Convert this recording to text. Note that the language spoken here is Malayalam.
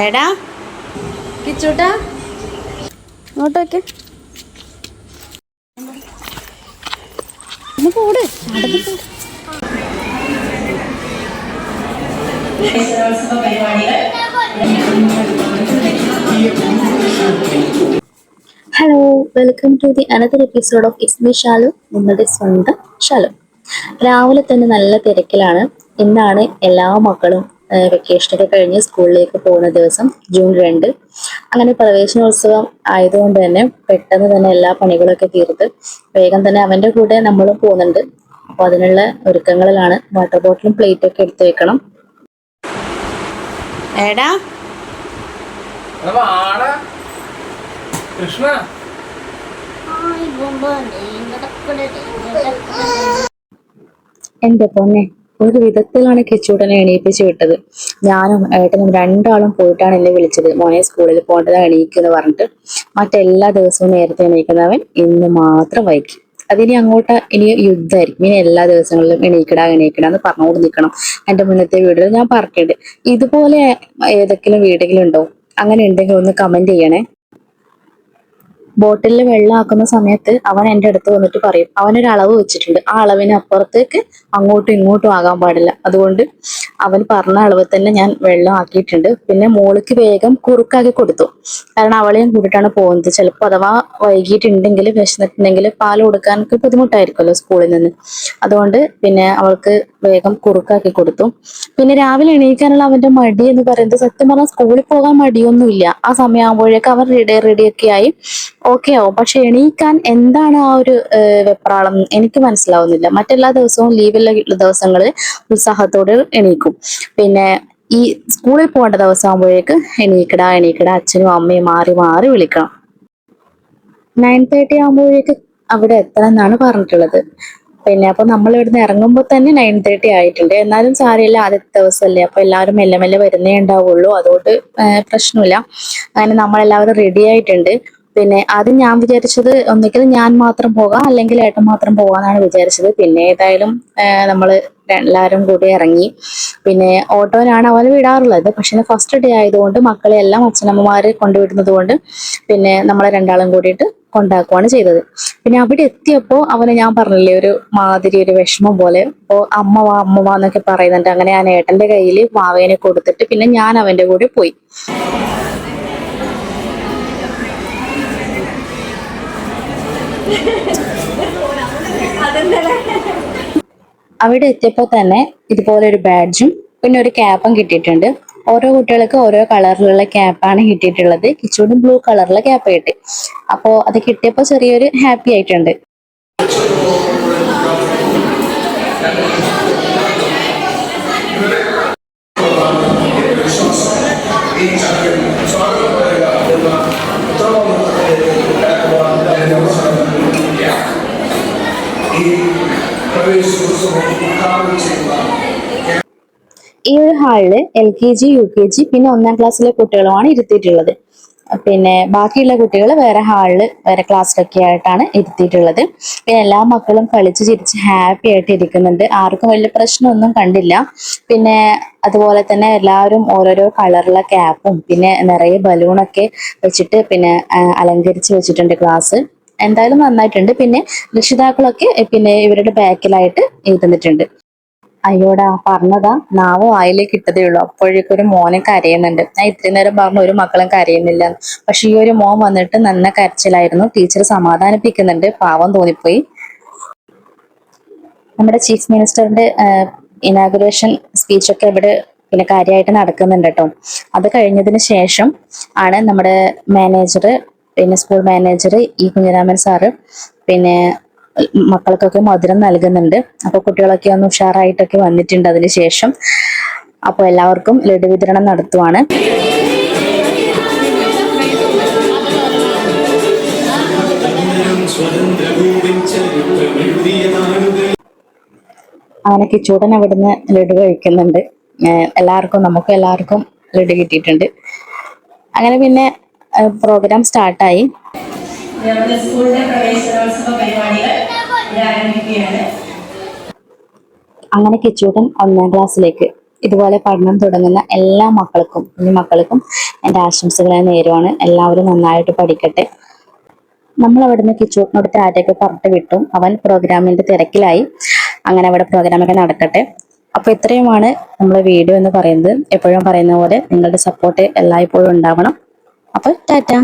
എടാ. കിച്ചൂട്ടാ. ഇങ്ങോട്ട് വെക്ക് ഒന്ന് hello welcome to the another episode of Ismi Shalu നിങ്ങളുടെ സ്വന്തം ഷാലു. രാവിലെ തന്നെ നല്ല തിരക്കിലാണ്. ഇന്നാണ് എല്ലാ മക്കളും വെക്കേഷനൊക്കെ കഴിഞ്ഞ് സ്കൂളിലേക്ക് പോകുന്ന ദിവസം ജൂൺ രണ്ട്. അങ്ങനെ പ്രവേശനോത്സവം ആയതുകൊണ്ട് തന്നെ പെട്ടെന്ന് തന്നെ എല്ലാ പണികളൊക്കെ തീർത്ത് വേഗം തന്നെ അവന്റെ കൂടെ നമ്മളും പോകുന്നുണ്ട്. അപ്പോൾ അതിനുള്ള ഒരുക്കങ്ങളിലാണ് വാട്ടർ ബോട്ടിലും പ്ലേറ്റും ഒക്കെ എടുത്ത് വെക്കണം. ഏടാ. കൃഷ്ണ. എന്റെ പൊന്നെ. ഒരു വിധത്തിലാണ് കിച്ചൂട്ടനെ എണീപ്പിച്ച് വിട്ടത്. ഞാനും ഏട്ടനും രണ്ടാളും പോയിട്ടാണ് എന്നെ വിളിച്ചത്. മോനെ സ്കൂളിൽ പോകേണ്ടത് എണീക്കെന്ന് പറഞ്ഞിട്ട്. മറ്റെല്ലാ ദിവസവും നേരത്തെ എണീക്കുന്നവൻ ഇന്ന് മാത്രം വൈകി. അതിനി അങ്ങോട്ട് ഇനി യുദ്ധമായിരിക്കും. ഇനി എല്ലാ ദിവസങ്ങളിലും എണീക്കടാ എണീക്കട എന്ന് പറഞ്ഞുകൊണ്ട് നിൽക്കണം. എന്റെ മുന്നത്തെ വീഡിയോ ഞാൻ പറഞ്ഞിട്ടുണ്ട് ഇതുപോലെ ഏതെങ്കിലും വീടെങ്കിലും ഉണ്ടോ? അങ്ങനെ ഉണ്ടെങ്കിൽ ഒന്ന് കമന്റ് ചെയ്യണേ. ബോട്ടിലിൽ വെള്ളം ആക്കുന്ന സമയത്ത് അവൻ എന്റെ അടുത്ത് വന്നിട്ട് പറയും അവനൊരു അളവ് വെച്ചിട്ടുണ്ട്. ആ അളവിന് അപ്പുറത്തേക്ക് അങ്ങോട്ടും ഇങ്ങോട്ടും ആകാൻ പാടില്ല. അതുകൊണ്ട് അവൻ പറഞ്ഞ അളവ് തന്നെ ഞാൻ വെള്ളം ആക്കിയിട്ടുണ്ട്. പിന്നെ മോളിക്ക് വേഗം കുറുക്കാക്കി കൊടുത്തു. കാരണം അവളെയും കൂട്ടിയിട്ടാണ് പോകുന്നത്. ചിലപ്പോൾ അഥവാ വൈകിട്ടുണ്ടെങ്കിൽ വിശന്നിട്ടുണ്ടെങ്കിൽ പാൽ കൊടുക്കാനൊക്കെ ബുദ്ധിമുട്ടായിരിക്കുമല്ലോ സ്കൂളിൽ നിന്ന്. അതുകൊണ്ട് പിന്നെ അവൾക്ക് വേഗം കുറുക്കാക്കി കൊടുത്തു. പിന്നെ രാവിലെ എണീക്കാനുള്ള അവന്റെ മടി എന്ന് പറയുന്നത് സത്യം പറഞ്ഞാൽ സ്കൂളിൽ പോകാൻ മടിയൊന്നുമില്ല. ആ സമയമാകുമ്പോഴേക്ക് അവൻ റെഡി റെഡിയൊക്കെ ആയി. ഓക്കെ ആവും. പക്ഷെ എണീക്കാൻ എന്താണ് ആ ഒരു വെപ്രാളം? എനിക്ക് മനസ്സിലാവുന്നില്ല. മറ്റെല്ലാ ദിവസവും ലീവുള്ള ദിവസങ്ങളിൽ ഉത്സാഹത്തോടെ എണീക്കും. പിന്നെ ഈ സ്കൂളിൽ പോകേണ്ട ദിവസം ആകുമ്പോഴേക്ക് എണീക്കടാ എണീക്കടാ. അച്ഛനും അമ്മയും മാറി മാറി വിളിക്കണം. നയൻ തേർട്ടി ആകുമ്പോഴേക്ക് അവിടെ എത്തണം എന്നാണ് പറഞ്ഞിട്ടുള്ളത്. പിന്നെ അപ്പൊ നമ്മൾ ഇവിടുന്ന് ഇറങ്ങുമ്പോൾ തന്നെ നയൻ തേർട്ടി ആയിട്ടുണ്ട്. എന്നാലും സാരമില്ല ആദ്യത്തെ ദിവസമല്ലേ. അപ്പൊ എല്ലാവരും മെല്ലെ മെല്ലെ വരുന്നേ ഉണ്ടാവുള്ളൂ. അതുകൊണ്ട് പ്രശ്നമില്ല. അങ്ങനെ നമ്മളെല്ലാവരും റെഡി ആയിട്ടുണ്ട്. പിന്നെ ആദ്യം ഞാൻ വിചാരിച്ചത് ഒന്നുകിൽ ഞാൻ മാത്രം പോകാം അല്ലെങ്കിൽ ഏട്ടൻ മാത്രം പോകാന്നാണ് വിചാരിച്ചത്. പിന്നെ ഏതായാലും നമ്മൾ എല്ലാവരും കൂടി ഇറങ്ങി. പിന്നെ ഓട്ടോയിലാണ് അവന് വിടാറുള്ളത്. പക്ഷെ ഫസ്റ്റ് ഡേ ആയതുകൊണ്ട് മക്കളെ എല്ലാം അച്ഛനമ്മമാര് കൊണ്ടുവിടുന്നത് കൊണ്ട് പിന്നെ നമ്മളെ രണ്ടാളും കൂടിയിട്ട് കൊണ്ടാക്കുവാണ് ചെയ്തത്. പിന്നെ അവിടെ എത്തിയപ്പോൾ അവന് ഞാൻ പറഞ്ഞില്ലേ ഒരു മാതിരി ഒരു വിഷമം പോലെ. അപ്പോ അമ്മ വാ അമ്മ വാ എന്നൊക്കെ പറയുന്നുണ്ട്. അങ്ങനെ ഞാൻ ഏട്ടന്റെ കയ്യിൽ മാവേനെ കൊടുത്തിട്ട് പിന്നെ ഞാൻ അവന്റെ കൂടെ പോയി. അവിടെ എത്തിയപ്പോൾ തന്നെ ഇതുപോലെ ഒരു ബാഡ്ജും പിന്നെ ഒരു ക്യാപ്പും കിട്ടിയിട്ടുണ്ട്. ഓരോ കുട്ടികൾക്ക് ഓരോ കളറിലുള്ള ക്യാപ്പാണ് കിട്ടിയിട്ടുള്ളത്. കിച്ചൂടും ബ്ലൂ കളറിലെ ക്യാപ്പ് കിട്ടി അപ്പോൾ അത് കിട്ടിയപ്പോൾ ചെറിയൊരു ഹാപ്പി ആയിട്ടുണ്ട്. ഈ ഒരു ഹാളിൽ L K G U K G പിന്നെ ഒന്നാം ക്ലാസ്സിലെ കുട്ടികളുമാണ് ഇരുത്തിയിട്ടുള്ളത്. പിന്നെ ബാക്കിയുള്ള കുട്ടികൾ വേറെ ഹാളിൽ വേറെ ക്ലാസ്സിലൊക്കെ ആയിട്ടാണ് ഇരുത്തിയിട്ടുള്ളത്. പിന്നെ എല്ലാ മക്കളും കളിച്ച് ചിരിച്ച് ഹാപ്പി ആയിട്ട് ഇരിക്കുന്നുണ്ട്. ആർക്കും വലിയ പ്രശ്നമൊന്നും കണ്ടില്ല. പിന്നെ അതുപോലെ തന്നെ എല്ലാവരും ഓരോരോ കളറുള്ള ക്യാപ്പും പിന്നെ നിറയെ ബലൂണൊക്കെ വെച്ചിട്ട് പിന്നെ അലങ്കരിച്ച് വെച്ചിട്ടുണ്ട് ക്ലാസ് എന്തായാലും നന്നായിട്ടുണ്ട്. പിന്നെ രക്ഷിതാക്കളൊക്കെ പിന്നെ ഇവരുടെ ബാക്കിലായിട്ട് ഇരുന്നിട്ടുണ്ട് അയ്യോടാ പറഞ്ഞതാ നാവ് വായിലേക്ക് ഇട്ടതേ ഉള്ളൂ. അപ്പോഴേക്കും ഒരു മോനെ കരയുന്നുണ്ട്. ഞാൻ ഇത്രയും നേരം പറഞ്ഞു ഒരു മക്കളും കരയുന്നില്ല. പക്ഷെ ഈ ഒരു മോൻ വന്നിട്ട് നന്ന കരച്ചിലായിരുന്നു. ടീച്ചർ സമാധാനിപ്പിക്കുന്നുണ്ട്. പാവം തോന്നിപ്പോയി. നമ്മുടെ ചീഫ് മിനിസ്റ്ററിന്റെ ഇനാഗുറേഷൻ സ്പീച്ചൊക്കെ ഇവിടെ പിന്നെ കാര്യമായിട്ട് നടക്കുന്നുണ്ട് കേട്ടോ. അത് കഴിഞ്ഞതിന് ശേഷം ആണ് നമ്മുടെ മാനേജർ പിന്നെ school manager E Kunhiraman sir പിന്നെ മക്കൾക്കൊക്കെ മധുരം നൽകുന്നുണ്ട്. അപ്പൊ കുട്ടികളൊക്കെ ഒന്ന് ഉഷാറായിട്ടൊക്കെ വന്നിട്ടുണ്ട് അതിന് ശേഷം. അപ്പോൾ എല്ലാവർക്കും ലഡു വിതരണം നടത്തുവാണ്. അങ്ങനെ കിച്ചൂടൻ അവിടുന്ന് ലഡു കഴിക്കുന്നുണ്ട്. എല്ലാവർക്കും നമുക്ക് എല്ലാവർക്കും ലഡു കിട്ടിയിട്ടുണ്ട്. അങ്ങനെ പിന്നെ പ്രോഗ്രാം സ്റ്റാർട്ടായി. നമ്മുടെ സ്കൂളിന്റെ പ്രവേശനോത്സവ പരിപാടികൾ ആരംഭിക്കുകയാണ്. അങ്ങനെ കിച്ചൂട്ടൻ ഒന്നാം ക്ലാസ്സിലേക്ക് ഇതുപോലെ പഠനം തുടങ്ങുന്ന എല്ലാ മക്കൾക്കും കുഞ്ഞു മക്കൾക്കും എന്റെ ആശംസകളെ നേരുവാണ്. എല്ലാവരും നന്നായിട്ട് പഠിക്കട്ടെ. നമ്മൾ അവിടുന്ന് കിച്ചൂട്ടിനോട് ടാറ്റയൊക്കെ പറഞ്ഞിട്ട് വിട്ടു. അവൻ പ്രോഗ്രാമിന്റെ തിരക്കിലായി. അങ്ങനെ അവിടെ പ്രോഗ്രാമൊക്കെ നടക്കട്ടെ. അപ്പൊ ഇത്രയുമാണ് നമ്മളെ വീഡിയോ എന്ന് പറയുന്നത്. എപ്പോഴും പറയുന്ന പോലെ നിങ്ങളുടെ സപ്പോർട്ട് എല്ലായ്പ്പോഴും ഉണ്ടാവണം. അപ്പൊ ടാറ്റ.